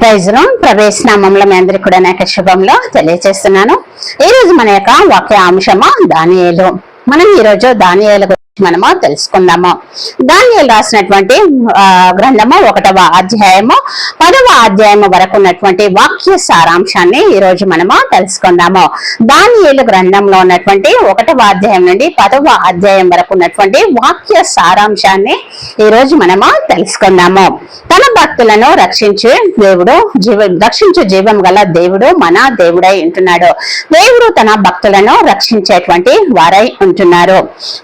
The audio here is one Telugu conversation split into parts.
ప్రైజ్ను ప్రవేశ నామంలో మీ అందరికి కూడా నాకు శుభంలో తెలియజేస్తున్నాను. ఈ రోజు మన యొక్క వాక్య అంశము? దానియేలు. మనం ఈ రోజు దానియేలు మనము తెలుసుకుందాము. దానియేలు రాసినటువంటి గ్రంథము ఒకటవ అధ్యాయము పదవ అధ్యాయము వరకు ఉన్నటువంటి వాక్య సారాంశాన్ని ఈ రోజు మనము తెలుసుకుందాము. దానియేలు గ్రంథంలో ఉన్నటువంటి ఒకటవ అధ్యాయం నుండి పదవ అధ్యాయం వరకు ఉన్నటువంటి వాక్య సారాంశాన్ని ఈ రోజు మనము తెలుసుకుందాము. తన భక్తులను రక్షించే దేవుడు జీవ రక్షించే జీవం గల దేవుడు మన దేవుడై ఉంటున్నాడు. దేవుడు తన భక్తులను రక్షించేటువంటి వారై ఉంటున్నారు.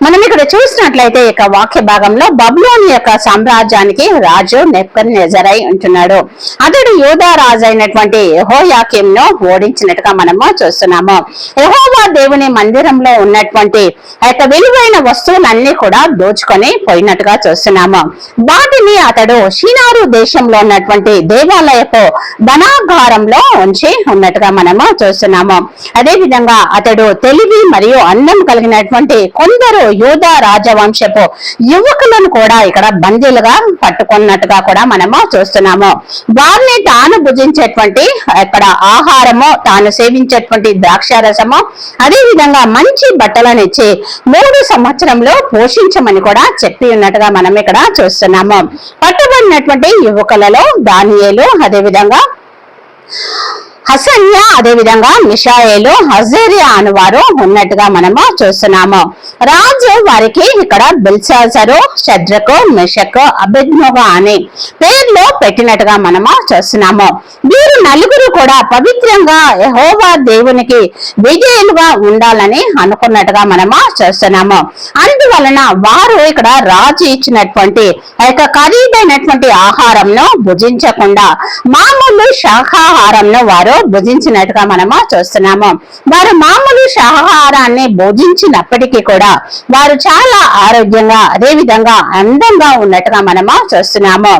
మనం ఇక్కడ చూసినట్లయితే ఇక వాక్య భాగంలో బబులోని యొక్క సామ్రాజ్యానికి రాజు నెక్కర్ నెజరై ఉంటున్నాడు. అతడు యూదా రాజు అయినటువంటి యెహోయాకీం ను ఓడించినట్టుగా మనము చూస్తున్నాము. యెహోవా దేవుని మందిరంలో ఉన్నటువంటి ఆ యొక్క విలువైన వస్తువులన్నీ కూడా దోచుకొని పోయినట్టుగా చూస్తున్నాము. వాటిని అతడు షినారు దేశంలో ఉన్నటువంటి దేవాలయపు ధనాగారంలో ఉంచి ఉన్నట్టుగా మనము చూస్తున్నాము. అదే విధంగా అతడు తెలివి మరియు అందం కలిగినటువంటి కొందరు యూదా రాజవంశపు యువకులను కూడా ఇక్కడ బందీలుగా పట్టుకున్నట్టుగా కూడా మనము చూస్తున్నాము. వారిని తాను భుజించేటువంటి ఇక్కడ ఆహారము తాను సేవించేటువంటి ద్రాక్షారసము అదే విధంగా మంచి బట్టలను ఇచ్చి మూడు సంవత్సరంలో పోషించమని కూడా చెప్పి ఉన్నట్టుగా మనం ఇక్కడ చూస్తున్నాము. పట్టుబడినటువంటి యువకులలో దానియేలు అదే విధంగా హసన్య అదేవిధంగా మిషాయేలు హజేరియా అనువారు ఉన్నట్టుగా మనము చూస్తున్నాము. రాజు వారికి ఇక్కడ బిల్సాజరు షడ్రకు మిషకు అభిజ్ఞగా అని పేర్లు పెట్టినట్టుగా మనము చూస్తున్నాము. వీరు నలుగురు కూడా పవిత్రంగా యహోవా దేవునికి విజయులుగా ఉండాలని అనుకున్నట్టుగా మనము చూస్తున్నాము. అందువలన వారు ఇక్కడ రాజు ఇచ్చినటువంటి ఆ యొక్క ఖరీదైనటువంటి ఆహారంను భుజించకుండా మామూలు శాఖాహారంను వారు భుజించినట్టుగా మనము చూస్తున్నాము. వారు మామూలు శాఖాహారాన్ని భుజించినప్పటికీ కూడా వారు చాలా ఆరోగ్యంగా అదే విధంగా అందంగా ఉన్నట్టుగా మనము చూస్తున్నాము.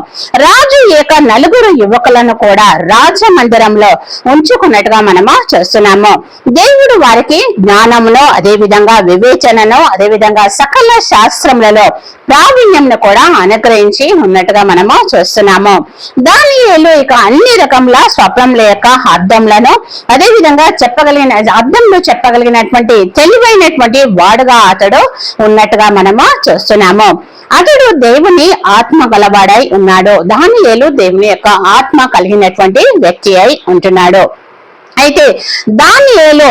రాజు ఈ యొక్క నలుగురు యువకులను కూడా రాజ మందిరంలో ఉంచుకున్నట్టుగా మనము చూస్తున్నాము. దేవుడు వారికి జ్ఞానమును అదే విధంగా వివేచనను అదే విధంగా సకల శాస్త్రములలో ప్రావీణ్యంను కూడా అనుగ్రహించి ఉన్నట్టుగా మనము చూస్తున్నాము. దానియేలు ఇక అన్ని రకముల స్వప్నముల యొక్క అర్థంలను అదేవిధంగా చెప్పగలిగిన అర్థంలో చెప్పగలిగినటువంటి తెలివైనటువంటి వాడుగా అతడు ఉన్నట్టుగా మనము చూస్తున్నాము. అతడు దేవుని ఆత్మ గలవాడై ఉన్నాడు. దానియేలు దేవుని యొక్క ఆత్మ కలిగినటువంటి వ్యక్తి అయి ఉంటున్నాడు. అయితే దానియేలు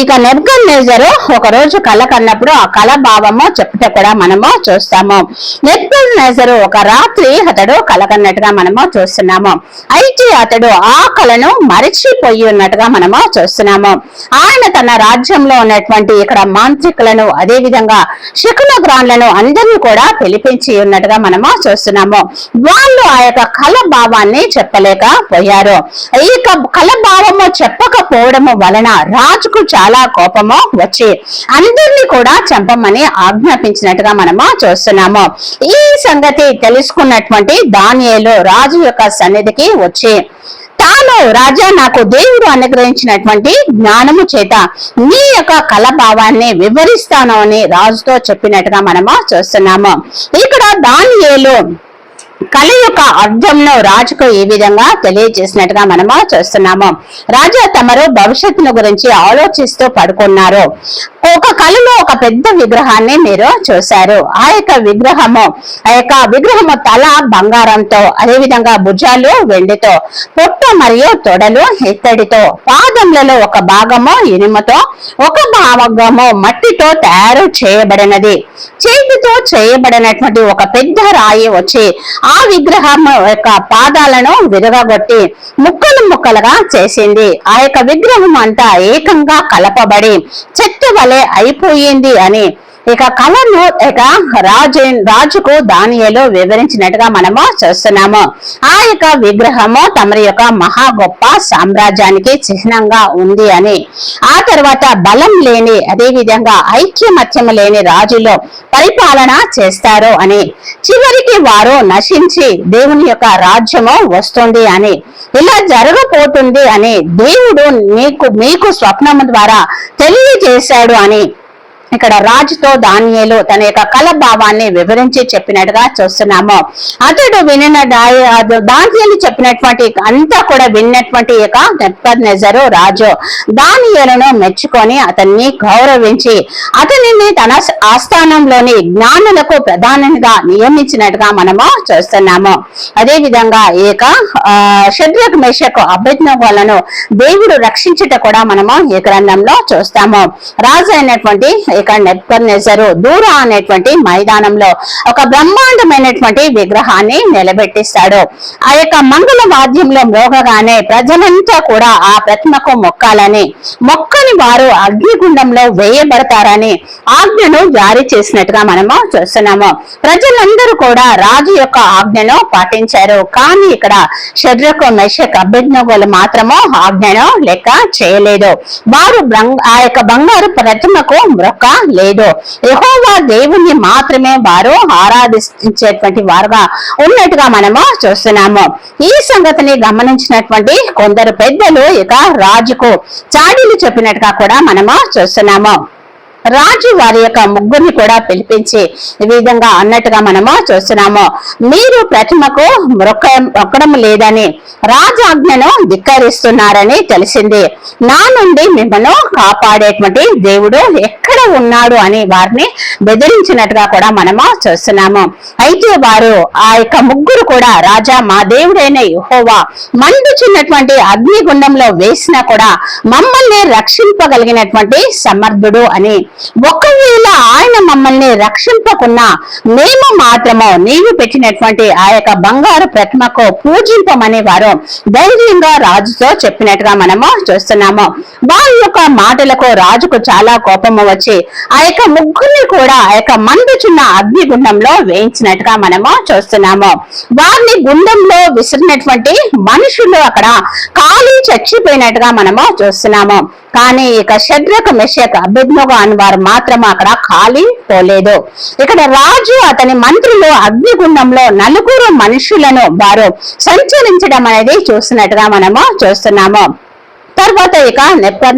ఇక నెబ్గన్ నేజరు ఒక రోజు కళ కన్నప్పుడు ఆ కళ భావము చెప్పుట కూడా మనము చూస్తాము. నెబ్గన్ నేజరు ఒక రాత్రి అతడు కళ కన్నట్టుగా మనము చూస్తున్నాము. అయితే అతడు ఆ కళను మరిచిపోయి ఉన్నట్టుగా మనము చూస్తున్నాము. ఆయన తన రాజ్యంలో ఉన్నటువంటి ఇక్కడ మాంత్రికులను అదే విధంగా శకున గ్రాన్లను అందరినీ కూడా పిలిపించి ఉన్నట్టుగా మనము చూస్తున్నాము. వాళ్ళు ఆ యొక్క కళ భావాన్ని చెప్పలేకపోయారు. ఈ యొక్క కళ భావము చెప్పకపోవడము వలన రాజుకు చాలా కోపము వచ్చి అందరినీ కూడా చంపమని ఆజ్ఞాపించినట్టుగా మనము చూస్తున్నాము. ఈ సంగతి తెలుసుకున్నటువంటి దానియేలు రాజు యొక్క సన్నిధికి వచ్చి తాను రాజా నాకు దేవుడు అనుగ్రహించినటువంటి జ్ఞానము చేత నీ యొక్క కళభావాన్ని వివరిస్తాను అని రాజుతో చెప్పినట్టుగా మనము చూస్తున్నాము. ఇక్కడ దానియేలు కళ యొక్క అర్థంను రాజుకు ఈ విధంగా తెలియజేసినట్టుగా మనము చూస్తున్నాము. రాజా తమరు భవిష్యత్తును గురించి ఆలోచిస్తూ పడుకున్నారు. ఒక కళలో ఒక పెద్ద విగ్రహాన్ని మీరు చూశారు. ఆ యొక్క విగ్రహము ఆ యొక్క విగ్రహము తల బంగారంతో అదేవిధంగా భుజాలు వెండితో పొట్ట మరియు తొడలు ఇత్తడితో పాదములలో ఒక భాగము ఇనుముతో ఒక భాగము మట్టితో తయారు చేయబడినది. చేతితో చేయబడినటువంటి ఒక పెద్ద రాయి వచ్చి ఆ విగ్రహం యొక్క పాదాలను విరగగొట్టి ముక్కలు ముక్కలుగా చేసింది. ఆ యొక్క విగ్రహం అంతా ఏకంగా కలపబడి చెట్టు వలె అయిపోయింది అని ఇక కళను ఇక రాజు రాజుకు దానియలో వివరించినట్టుగా మనము చూస్తున్నాము. ఆ యొక్క విగ్రహము తమరి యొక్క మహా గొప్ప సామ్రాజ్యానికి చిహ్నంగా ఉంది అని. ఆ తర్వాత బలం లేని అదే విధంగా ఐక్యమత్యము లేని రాజులో పరిపాలన చేస్తారు అని. చివరికి వారు నశించి దేవుని యొక్క రాజ్యము వస్తుంది అని. ఇలా జరగబోతుంది అని దేవుడు మీకు మీకు స్వప్నము ద్వారా తెలియజేశాడు అని. ఇక్కడ రాజుతో దానియేలు తన యొక్క కల భావాన్ని వివరించి చెప్పినట్టుగా చూస్తున్నాము. అతడు వినిన దానియలు చెప్పినటువంటి అంతా కూడా విన్నటువంటి యొక్క నెప్పనెజరు రాజు దానియలను మెచ్చుకొని అతన్ని గౌరవించి అతనిని తన ఆస్థానంలోని జ్ఞానులకు ప్రధానంగా నియమించినట్టుగా మనము చూస్తున్నాము. అదే విధంగా ఏక షడ్రక్ మేషకు అభ్యర్థులను దేవుడు రక్షించుట కూడా మనము ఈ గ్రంథంలో చూస్తాము. రాజు అయినటువంటి ఇక నెప్పర్నెజరు దూర అనేటువంటి మైదానంలో ఒక బ్రహ్మాండమైనటువంటి విగ్రహాన్ని నిలబెట్టిస్తాడు. ఆ యొక్క మంగళ వాద్యంలో మోగగానే ప్రజలంతా కూడా ఆ ప్రతిమకు మొక్కాలని మొక్కని వారు అగ్నిగుండంలో వేయబడతారని ఆజ్ఞను జారీ చేసినట్టుగా మనము చూస్తున్నాము. ప్రజలందరూ కూడా రాజు యొక్క ఆజ్ఞను పాటించారు. కానీ ఇక్కడ శరీరకు మెషక్ అభ్యర్థులు మాత్రము ఆజ్ఞను లెక్క చేయలేదు. వారు ఆ యొక్క బంగారు ప్రతిమకు మొక్క లేదు యహోవా దేవుణ్ణి మాత్రమే వారు ఆరాధించేటువంటి వారుగా ఉన్నట్టుగా మనము చూస్తున్నాము. ఈ సంగతిని గమనించినటువంటి కొందరు పెద్దలు ఇక రాజుకు చాడీలు చెప్పినట్టుగా కూడా మనము చూస్తున్నాము. రాజు వారి యొక్క ముగ్గురిని కూడా పిలిపించి ఈ విధంగా అన్నట్టుగా మనము చూస్తున్నాము. మీరు ప్రతిమకు మొక్కడం లేదని రాజాజ్ఞను ధిక్కరిస్తున్నారని తెలిసింది. నా నుండి మిమ్మల్ని కాపాడేటువంటి దేవుడు ఎక్కడ ఉన్నాడు అని వారిని బెదిరించినట్టుగా కూడా మనము చూస్తున్నాము. అయితే వారు ఆ యొక్క ముగ్గురు కూడా రాజా మా దేవుడైన యుహోవా మండుచున్నటువంటి అగ్నిగుండంలో వేసినా కూడా మమ్మల్ని రక్షింపగలిగినటువంటి సమర్థుడు అని ఒకవేళ ఆయన మమ్మల్ని రక్షింపకున్నా మేము మాత్రము నీవు పెట్టినటువంటి ఆ యొక్క బంగారు ప్రతిమకు పూజింపమని వారు ధైర్యంగా రాజుతో చెప్పినట్టుగా మనము చూస్తున్నాము. వారి యొక్క మాటలకు రాజుకు చాలా కోపము వచ్చి ఆ యొక్క ముగ్గురిని కూడా ఆ యొక్క మండుచున్న అగ్ని గుండంలో వేయించినట్టుగా మనము చూస్తున్నాము. వారిని గుండంలో విసిరినటువంటి మనుషులు అక్కడ కాలి చచ్చిపోయినట్టుగా మనము చూస్తున్నాము. కానీ ఇక షడ్రక మెషక్ అభిజ్ఞగా అని వారు మాత్రం అక్కడ ఖాళీ పోలేదు. ఇక్కడ రాజు అతని మంత్రులు అగ్నిగుండంలో నలుగురు మనుషులను వారు సంచరించడం అనేది చూస్తున్నట్టుగా మనము చూస్తున్నాము. తర్వాత ఇక నెప్పర్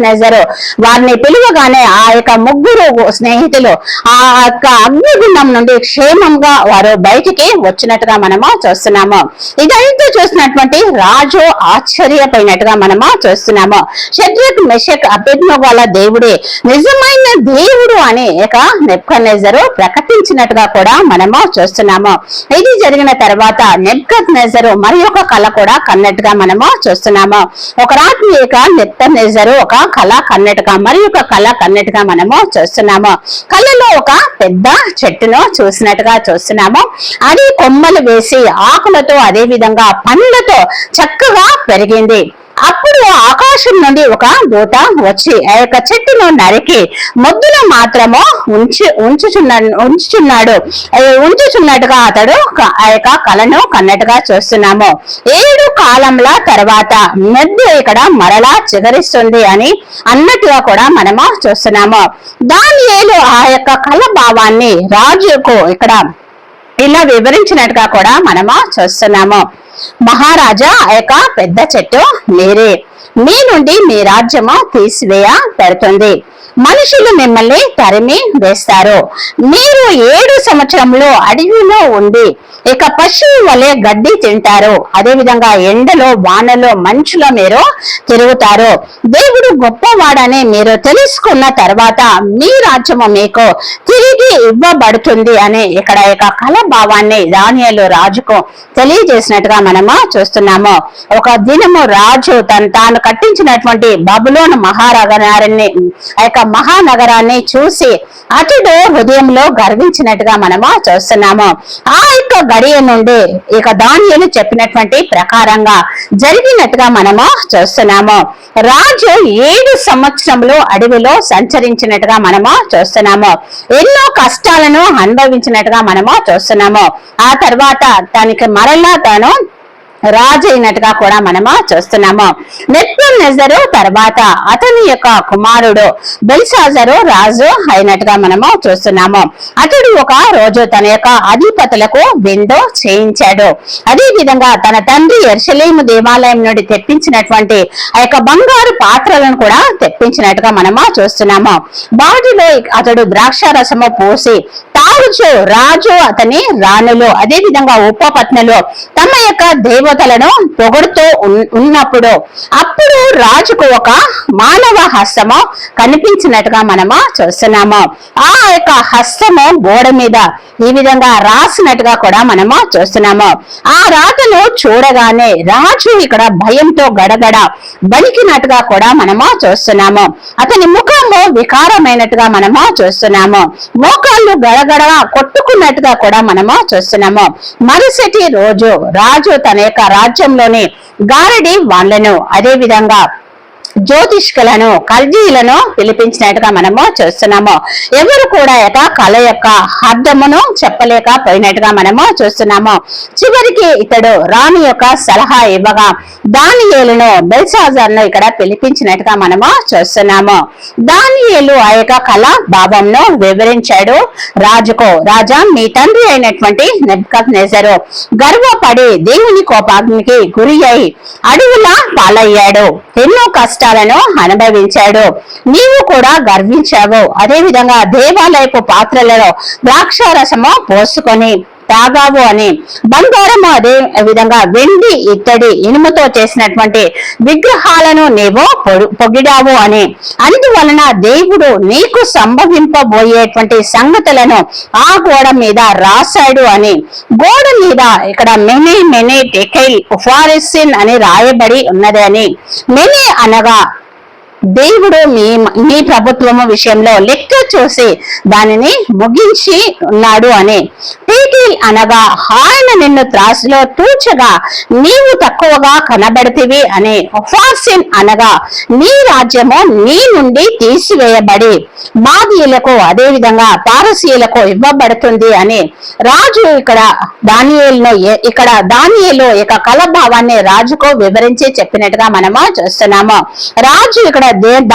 వారిని పిలువగానే ఆ యొక్క ముగ్గురు స్నేహితులు ఆ యొక్క అగ్నిగుండం నుండి క్షేమంగా వారు బయటికి వచ్చినట్టుగా మనము చూస్తున్నాము. ఇదంతా చూసినటువంటి రాజు ఆశ్చర్యపోయినట్టుగా మనము చూస్తున్నాము. షడ్రక్ మెషక్ అభిజ్ఞాల దేవుడే. నిజమైన దేవుడు అని ఇక నెప్కనెజరు ప్రకటించినట్టుగా కూడా మనము చూస్తున్నాము. ఇది జరిగిన తర్వాత నెప్కత్ నెజరు మరి ఒక కళ కూడా కన్నట్టుగా మనము చూస్తున్నాము. ఒక రాత్రి ఇక నెప్తనేజరు ఒక కళ కన్నటక మరి ఒక కళ కన్నటక మనము చూస్తున్నాము. కళ్ళలో ఒక పెద్ద చెట్టును చూసినట్టుగా చూస్తున్నాము. అది కొమ్మలు వేసి ఆకులతో అదే విధంగా పండ్లతో చక్కగా పెరిగింది. అప్పుడు ఆకాశం నుండి ఒక దూత వచ్చి ఆ యొక్క చెట్టును నరికి మొద్దును మాత్రము ఉంచి ఉంచుచున్న ఉంచుచున్నాడు. ఉంచుచున్నట్టుగా అతడు ఆ యొక్క కళను కన్నట్టుగా చూస్తున్నాము. ఏడు కాలంల తర్వాత మధ్య ఇక్కడ మరలా చిగరిస్తుంది అని అన్నట్టుగా కూడా మనము చూస్తున్నాము. దాని ఆ యొక్క కళ భావాన్ని రాజుకు ఇక్కడ ఇలా వివరించినట్టుగా కూడా మనము చూస్తున్నాము. మహారాజా ఆ యొక్క పెద్ద చెట్టు మీరే. మీ నుండి మీ రాజ్యము తీసివేయ పెడుతుంది మనుషులు మిమ్మల్ని తరిమి వేస్తారు మీరు ఏడు సంవత్సరంలో అడవిలో ఉండి ఇక పశువు వలె గడ్డి తింటారు. అదే విధంగా ఎండలో వానలో మంచులో మీరు తిరుగుతారు. దేవుడు గొప్పవాడని మీరు తెలుసుకున్న తర్వాత మీ రాజ్యము మీకు తిరిగి ఇవ్వబడుతుంది అని ఇక్కడ యొక్క కళ భావాన్ని దానియలు రాజుకు తెలియజేసినట్టుగా మనము చూస్తున్నాము. ఒక దినము రాజు తను తాను కట్టించినటువంటి బబులోను మహానగరాన్ని ఆ యొక్క మహానగరాన్ని చూసి అతడు హృదయంలో గర్వించినట్టుగా మనము చూస్తున్నాము. ఆ యొక్క గడియ నుండి ఇక దానియలు చెప్పినటువంటి ప్రకారంగా జరిగినట్టుగా మనము చూస్తున్నాము. రాజు ఏడు సంవత్సరంలో అడవిలో సంచరించినట్టుగా మనము చూస్తున్నాము. ఎన్నో కష్టాలను అనుభవించినట్టుగా మనము చూస్తున్నాము. ఆ తర్వాత తనకి మరలా తాను రాజు అయినట్టుగా కూడా మనము చూస్తున్నాము. నెట్లో నెజరు తర్వాత అతని యొక్క కుమారుడు బెల్సాజరు రాజు అయినట్టుగా మనము చూస్తున్నాము. అతడు ఒక రోజు తన యొక్క అధిపతులకు విందు చేయించాడు. అదే విధంగా తన తండ్రి ఎర్షలేము దేవాలయం నుండి తెప్పించినటువంటి ఆ యొక్క బంగారు పాత్రలను కూడా తెప్పించినట్టుగా మనము చూస్తున్నాము. వాటిలో అతడు ద్రాక్ష రసము పోసి తాగుచు రాజు అతని రాణులు. అదే విధంగా ఉపపత్నులు. తమ యొక్క దేవతలను పొగుడుతూ ఉన్- ఉన్నప్పుడు అప్పుడు రాజుకు ఒక మానవ హస్తము కనిపించినట్టుగా మనము చూస్తున్నాము. ఆ యొక్క హస్తము గోడ మీద ఈ విధంగా రాసినట్టుగా కూడా మనము చూస్తున్నాము. ఆ రాతను చూడగానే రాజు ఇక్కడ భయంతో గడగడ బలికినట్టుగా కూడా మనము చూస్తున్నాము. అతని ముఖము వికారమైనట్టుగా మనము చూస్తున్నాము. మోకాళ్ళు గడగడ కొట్టుకున్నట్టుగా కూడా మనము చూస్తున్నాము. మరుసటి రోజు రాజు తన యొక్క రాజ్యంలోని గారడి వాళ్ళను అదే విధంగా జ్యోతిష్కులను కల్జీలను పిలిపించినట్టుగా మనము చూస్తున్నాము. ఎవరు కూడా యొక్క కళ యొక్క అర్థమును చెప్పలేకపోయినట్టుగా మనము చూస్తున్నాము. చివరికి ఇతడు రాణి యొక్క సలహా ఇవ్వగా దానియేలును బెల్సాజర్ను ఇక్కడ పిలిపించినట్టుగా మనము చూస్తున్నాము. దానియేలు ఆ యొక్క కళ భావంను వివరించాడు రాజుకు. రాజా మీ తండ్రి అయినటువంటి నెబ్కత్ నెజరు గర్వపడి దేవుని కోపాగ్నికి గురి అయి అడవుల పాలయ్యాడు. ఎన్నో కష్ట కష్టాలను అనుభవించాడు. నీవు కూడా గర్వించావు. అదే విధంగా దేవాలయపు పాత్రలలో ద్రాక్షారసము పోసుకొని తాగావు అని. బంగారము అదే విధంగా వెండి ఇత్తడి ఇనుముతో చేసినటువంటి విగ్రహాలను నీవు పొగిడావు అని. అందువలన దేవుడు నీకు సంభవింపబోయేటువంటి సంగతులను ఆ గోడ మీద రాశాడు అని. గోడ మీద ఇక్కడ మెనీ మెనీ టెకైల్ ఫారెసిన్ అని రాయబడి ఉన్నది అని. మెనీ అనగా దేవుడు మీ మీ ప్రభుత్వము విషయంలో లెక్క చూసి దానిని ముగించి ఉన్నాడు అని. టీకిల్ అనగా ఆయన నిన్ను త్రాసులో తూచగా నీవు తక్కువగా కనబడితివి అని. ఫార్సిన్ అనగా నీ రాజ్యము నీ నుండి తీసివేయబడి మాదీయులకు అదే విధంగా పారసీయులకు ఇవ్వబడుతుంది అని. రాజు ఇక్కడ దానియేలును ఇక్కడ దానియేలు ఇక కలభావాన్ని రాజుకు వివరించి చెప్పినట్టుగా మనము చూస్తున్నాము. రాజు ఇక్కడ దే-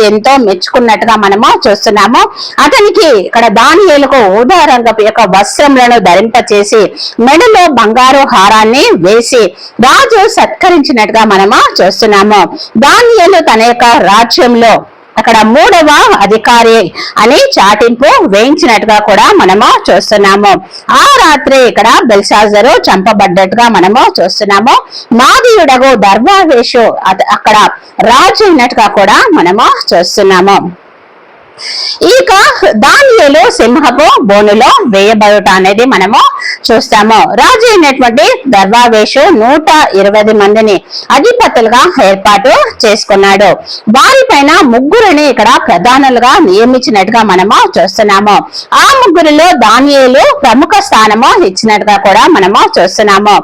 ఎంతో మెచ్చుకున్నట్టుగా మనము చూస్తున్నాము. అతనికి ఇక్కడ దానియేలుకు ఉదాహరణ యొక్క వస్త్రములను ధరింపచేసి మెడలో బంగారు హారాన్ని వేసి రాజు సత్కరించినట్టుగా మనము చూస్తున్నాము. దానియేలు తన యొక్క రాజ్యంలో అక్కడ మూడవ అధికారి అని చాటింపు వేయించినట్టుగా కూడా మనము చూస్తున్నాము. ఆ రాత్రి ఇక్కడ బెల్సాజరు చంపబడ్డట్టుగా మనము చూస్తున్నాము. మాదీయుడగు దర్వావేషు అక్కడ రాజు అయినట్టుగా కూడా మనము చూస్తున్నాము. ఇక దానిలో సింహపు బోనులో వేయబడుట అనేది మనము చూస్తాము. రాజు అయినటువంటి దర్వావేషు నూట ఇరవై మందిని అధిపతులుగా ఏర్పాటు చేసుకున్నాడు. వారిపైన ముగ్గురిని ఇక్కడ ప్రధానులుగా నియమించినట్టుగా మనము చూస్తున్నాము. ఆ ముగ్గురిలో దానియేలు ప్రముఖ స్థానము ఇచ్చినట్టుగా కూడా మనము చూస్తున్నాము.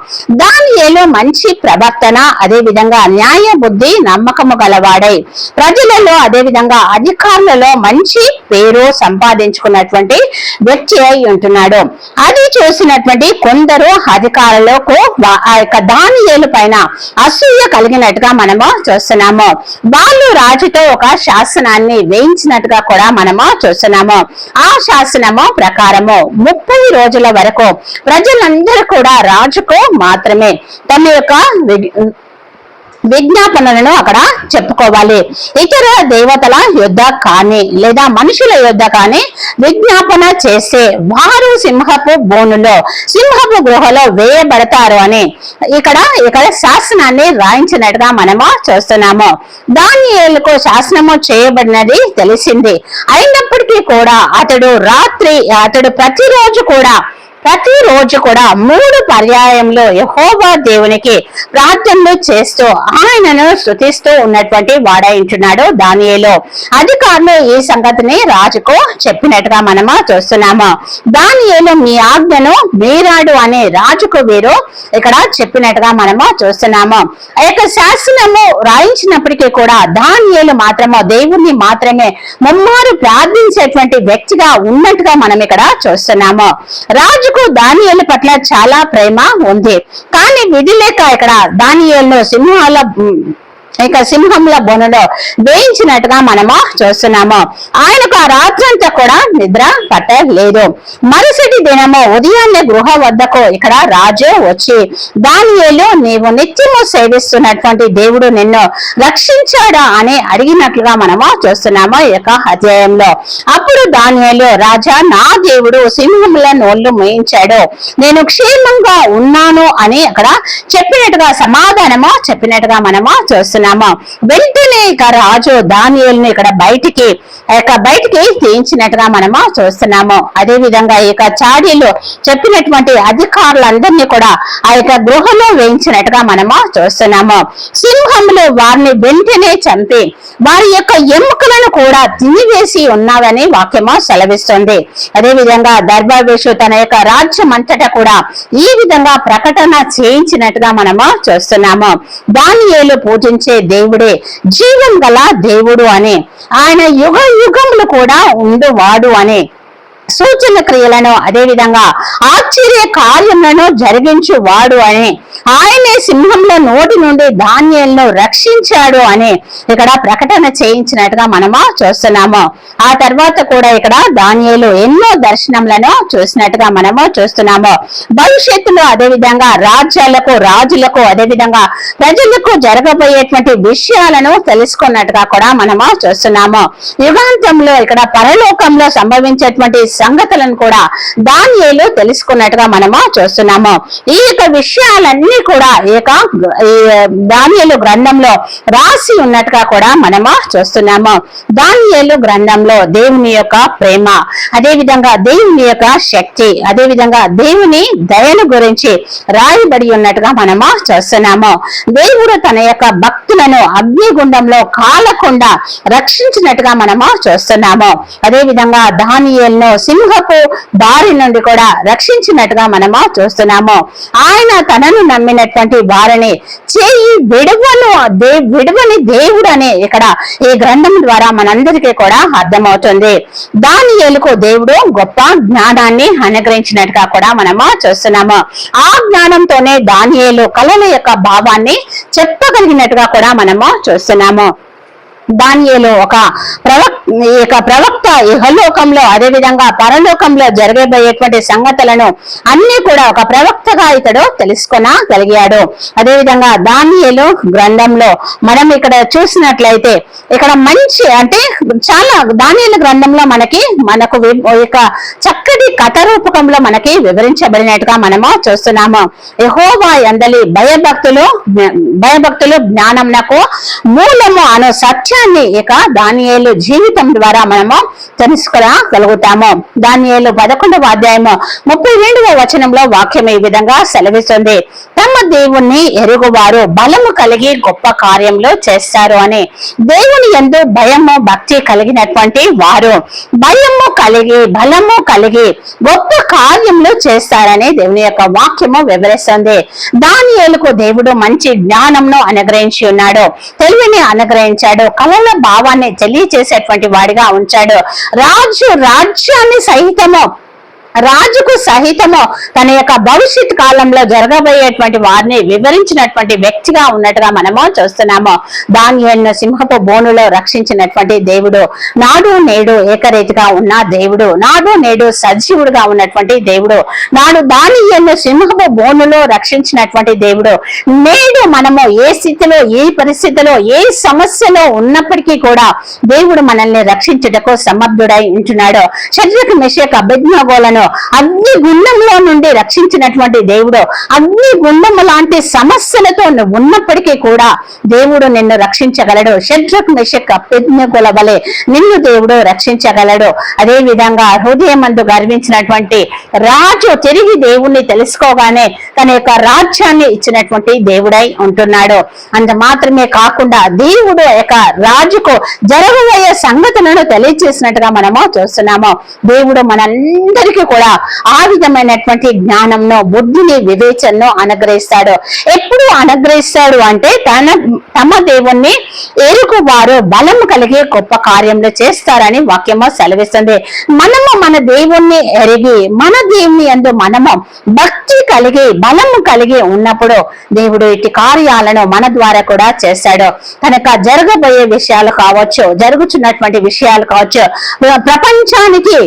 దానియేలు మంచి ప్రవర్తన అదే విధంగా న్యాయ బుద్ధి నమ్మకము గలవాడై ప్రజలలో అదే విధంగా అధికారులలో మంచి పేరు సంపాదించుకున్నటువంటి వ్యక్తి అయి ఉంటున్నాడు. అది ఉన్నటువంటి కొందరు అధికారులకు ఆ యొక్క దానియేలు పైన అసూయ కలిగినట్టుగా మనము చూస్తున్నాము. వాళ్ళు రాజుతో ఒక శాసనాన్ని వేయించినట్టుగా కూడా మనము చూస్తున్నాము. ఆ శాసనము ప్రకారము ముప్పై రోజుల వరకు ప్రజలందరూ కూడా రాజుకు మాత్రమే తమ యొక్క విజ్ఞాపనలను అక్కడ చెప్పుకోవాలి. ఇతర దేవతల యుద్ధ కానీ లేదా మనుషుల యుద్ధ కానీ విజ్ఞాపన చేస్తే వారు సింహపు బోనులో సింహపు గృహలో వేయబడతారు అని ఇక్కడ ఇక్కడ శాసనాన్ని రాయించినట్టుగా మనము చూస్తున్నాము. దాని ఏళ్ళకు శాసనము చేయబడినది తెలిసింది. అయినప్పటికీ కూడా అతడు రాత్రి అతడు ప్రతిరోజు కూడా ప్రతిరోజు కూడా మూడు పర్యాయంలో యహోబా దేవునికి ప్రార్థనలు చేస్తూ ఆయనను స్థుతిస్తూ ఉన్నటువంటి వాడైంటున్నాడు దానియలో. అధికారులు ఈ సంగతిని రాజుకు చెప్పినట్టుగా మనము చూస్తున్నాము. దానియలు మీ ఆజ్ఞను మీరాడు అని రాజుకు వీరు ఇక్కడ చెప్పినట్టుగా మనము చూస్తున్నాము. ఆ యొక్క శాసనము రాయించినప్పటికీ కూడా దానియలు మాత్రము దేవుణ్ణి మాత్రమే ముమ్మారు ప్రార్థించేటువంటి వ్యక్తిగా ఉన్నట్టుగా మనం ఇక్కడ చూస్తున్నాము. రాజుకు దానియేలు పట్ల చాలా ప్రేమ ఉంది. కానీ విధి లేక ఇక్కడ దానియేలును సింహాల ఇక సింహంల బొనలో వేయించినట్టుగా మనము చూస్తున్నాము. ఆయనకు ఆ రాత్రంతా కూడా నిద్ర పట్టలేదు. మరుసటి దినము ఉదయాన్నే గృహ వద్దకు ఇక్కడ రాజే వచ్చి దానియేలు నీవు నిత్యము సేవిస్తున్నటువంటి దేవుడు నిన్ను రక్షించాడా? అని అడిగినట్లుగా మనము చూస్తున్నాము ఈ యొక్క అధ్యాయంలో. అప్పుడు దానియేలు రాజా నా దేవుడు సింహముల నోళ్ళు మేయించాడు. నేను క్షేమంగా ఉన్నాను అని అక్కడ చెప్పినట్టుగా సమాధానము చెప్పినట్టుగా మనము చూస్తున్నాము. వెంటనే ఇక రాజు దానియల్ని ఇక్కడ బయటికి ఇక బయటికి తీయించినట్టుగా మనము చూస్తున్నాము. అదే విధంగా ఇక చాడీలు చెప్పినటువంటి అధికారులందరినీ కూడా ఆ యొక్క గృహలో వేయించినట్టుగా మనము చూస్తున్నాము. సింహములు వారిని వెంటనే చంపి వారి యొక్క ఎముకలను కూడా తినివేసి ఉన్నావని వాక్యము సెలవిస్తుంది. అదే విధంగా దర్భావేషు తన యొక్క రాజ్యం అంతటా కూడా ఈ విధంగా ప్రకటన చేయించినట్టుగా మనము చూస్తున్నాము. దానియేలు పూజించే దేవుడే జీవం గల దేవుడు అని. ఆయన యుగ యుగములు కూడా ఉండువాడు అని. సూచన క్రియలను అదే విధంగా ఆశ్చర్య కార్యములను జరిగించు వాడు అని. ఆయనే సింహంలో నోటి నుండి ధాన్యాలను రక్షించాడు అని ఇక్కడ ప్రకటన చేయించినట్టుగా మనము చూస్తున్నాము. ఆ తర్వాత కూడా ఇక్కడ ధాన్యాలు ఎన్నో దర్శనములను చూసినట్టుగా మనము చూస్తున్నాము. భవిష్యత్తులో అదే విధంగా రాజ్యాలకు రాజులకు అదే విధంగా ప్రజలకు జరగబోయేటువంటి విషయాలను తెలుసుకున్నట్టుగా కూడా మనము చూస్తున్నాము. యుగాంతంలో ఇక్కడ పరలోకంలో సంభవించేటువంటి సంగతులను కూడా దానియేలు తెలుసుకున్నట్టుగా మనము చూస్తున్నాము. ఈ యొక్క విషయాలన్నీ కూడా ఈ యొక్క ఈ దానియేలు గ్రంథంలో రాసి ఉన్నట్టుగా కూడా మనము చూస్తున్నాము. దానియేలు గ్రంథంలో దేవుని యొక్క ప్రేమ అదే విధంగా దేవుని యొక్క శక్తి అదే విధంగా దేవుని దయను గురించి రాయబడి ఉన్నట్టుగా మనము చూస్తున్నాము. దేవుడు తన యొక్క భక్తులను అగ్నిగుండంలో కాలకుండా రక్షించినట్టుగా మనము చూస్తున్నాము. అదే విధంగా దానియేలను సింహపు బారి నుండి కూడా రక్షించినట్టుగా మనము చూస్తున్నాము. ఆయన తనను నమ్మినటువంటి వారిని చేయి విడువను దే విడువని దేవుడు అని ఇక్కడ ఈ గ్రంథం ద్వారా మనందరికీ కూడా అర్థమవుతుంది. దాని ఏలుకు దేవుడు గొప్ప జ్ఞానాన్ని అనుగ్రహించినట్టుగా కూడా మనము చూస్తున్నాము. ఆ జ్ఞానంతోనే దానియేలు కళల యొక్క భావాన్ని చెప్పగలిగినట్టుగా కూడా మనము చూస్తున్నాము. దానియేలు ఒక ప్రవక్ యొక్క ప్రవక్త ఇహలోకంలో అదేవిధంగా పరలోకంలో జరగబోయేటువంటి సంగతులను అన్ని కూడా ఒక ప్రవక్తగా ఇతడు తెలుసుకొనగలిగాడు. అదేవిధంగా దానియేలు గ్రంథంలో మనం ఇక్కడ చూసినట్లయితే ఇక్కడ మంచి అంటే చాలా దానియేలు గ్రంథంలో మనకి మనకు ఒక యొక్క చక్కటి కథ రూపకంలో మనకి వివరించబడినట్టుగా మనము చూస్తున్నాము. యహోవా అందలి భయభక్తులు జ్ఞ- భయభక్తులు జ్ఞానంనకు మూలము అను సత్యాన్ని ఇక దానియేలు జీవితం ద్వారా మనము తెలుసుకోగలుగుతాము. దానియేలు పదకొండవ అధ్యాయము ముప్పై రెండవ వచనంలో వాక్యం ఈ విధంగా సెలవిస్తుంది. తమ దేవుణ్ణి ఎరుగువారు బలము కలిగి గొప్ప కార్యములు చేస్తారు అని. దేవుని ఎందు భయము భక్తి కలిగినటువంటి వారు భయము కలిగి బలము కలిగి గొప్ప కార్యములు చేస్తారని దేవుని యొక్క వాక్యము వివరిస్తుంది. దానియేలుకు దేవుడు మంచి జ్ఞానంను అనుగ్రహించి ఉన్నాడు. తెలివిని అనుగ్రహించాడు. కళల భావాన్ని తెలియచేసేటువంటి వాడిగా ఉంచాడు. రాజు రాజ్యాన్ని సహితము రాజుకు సహితము తన యొక్క భవిష్యత్ కాలంలో జరగబోయేటువంటి వారిని వివరించినటువంటి వ్యక్తిగా ఉన్నట్టుగా మనము చూస్తున్నాము. దాని సింహపు బోనులో రక్షించినటువంటి దేవుడు నాడు నేడు ఏకరీతిగా ఉన్న దేవుడు నాడు నేడు సజీవుడుగా ఉన్నటువంటి దేవుడు నాడు దాని సింహపు బోనులో రక్షించినటువంటి దేవుడు. నేడు మనము ఏ స్థితిలో ఏ పరిస్థితిలో ఏ సమస్యలో ఉన్నప్పటికీ కూడా దేవుడు మనల్ని రక్షించుటకు సమర్థుడై ఉంటున్నాడు. శరీరక మిషయక అభిజ్ఞగోలను అగ్ని గుండంలో నుండి రక్షించినటువంటి దేవుడు. అగ్ని గుండము లాంటి సమస్యలతో ఉన్నప్పటికీ కూడా దేవుడు నిన్ను రక్షించగలడు. షడ్రక్ మిషక్ అభిజ్ఞగుల వలె నిన్ను దేవుడు రక్షించగలడు. అదే విధంగా హృదయమందు గర్వించినటువంటి రాజు తిరిగి దేవుణ్ణి తెలుసుకోగానే తన యొక్క రాజ్యాన్ని ఇచ్చినటువంటి దేవుడై ఉంటున్నాడు. అంత మాత్రమే కాకుండా దేవుడు యొక్క రాజుకు జరగబోయే సంగతులను తెలియజేసినట్టుగా మనము చూస్తున్నాము. దేవుడు మనందరికీ కూడా ఆ విధమైనటువంటి జ్ఞానంను బుద్ధిని వివేచనను అనుగ్రహిస్తాడు. ఎప్పుడు అనుగ్రహిస్తాడు అంటే తన తమ దేవుణ్ణి ఎరుకు వారు బలం కలిగి గొప్ప కార్యములు చేస్తారని వాక్యము సెలవిస్తుంది. మనము మన దేవుణ్ణి ఎరిగి మన దేవుని అందు మనము భక్తి కలిగి బలము కలిగి ఉన్నప్పుడు దేవుడు ఇటు కార్యాలను మన ద్వారా కూడా చేశాడు కనుక జరగబోయే విషయాలు కావచ్చు జరుగుతున్నటువంటి విషయాలు కావచ్చు ప్రపంచానికి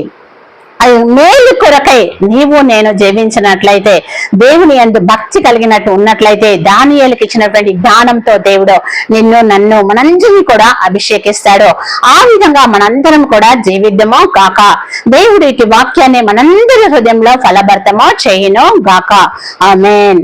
మేలు కొరకై నీవు నేను జీవించినట్లయితే దేవుని అందు భక్తి కలిగినట్టు ఉన్నట్లయితే దానియేలుకి ఇచ్చినటువంటి జ్ఞానంతో దేవుడు నిన్ను నన్ను మనందరినీ కూడా అభిషేకిస్తాడు. ఆ విధంగా మనందరం కూడా జీవిద్దామో గాక. దేవుడి ఇటు వాక్యాన్ని మనందరి హృదయంలో ఫలభర్తమో చేయను గాక. ఆమెన్.